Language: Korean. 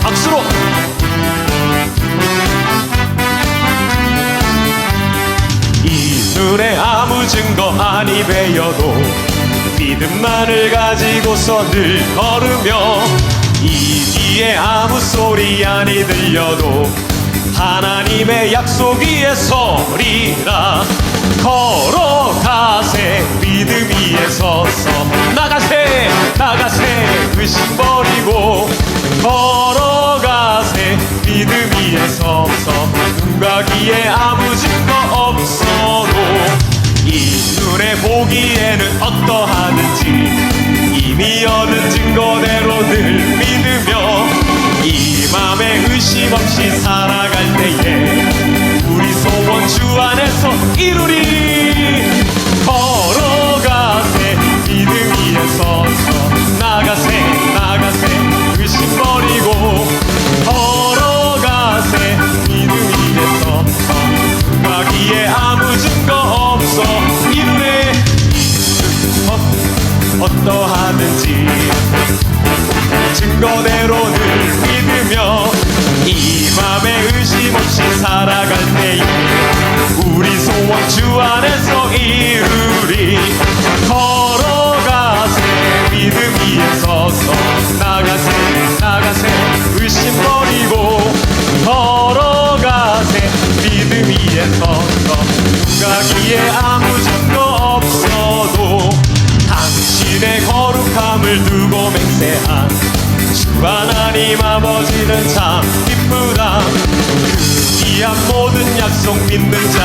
박수로. 이 눈에 아무 증거 아니 배여도 믿음만을 가지고서 늘 걸으며 이 귀에 아무 소리 아니 들려도 하나님의 약속 위에 서리라 보기에는 어떠하든지 이미 얻은 증거대로 늘 믿으며 이 맘에 의심 없이 살아갈 때에 우리 소원 주 안에서 이루리 걸어가세 믿음 위에 서서 나가세 나가세 의심 버리고 걸어가세 믿음 위에 서서 가기에 아무 증거 없어 증거대로 늘 믿으며 이 맘에 의심 없이 살아갈 때에 우리 소원 주 안에서 이루리 걸어가세 믿음 위에 서서 나가세 나가세. 의심 버리고 걸어가세 믿음 위에 서서 가기에 아무 증거 없어도 당신의 거룩함을 두고 맹세한 주 하나님 아버지는 참 기쁘다. 그 귀한 모든 약속 믿는 자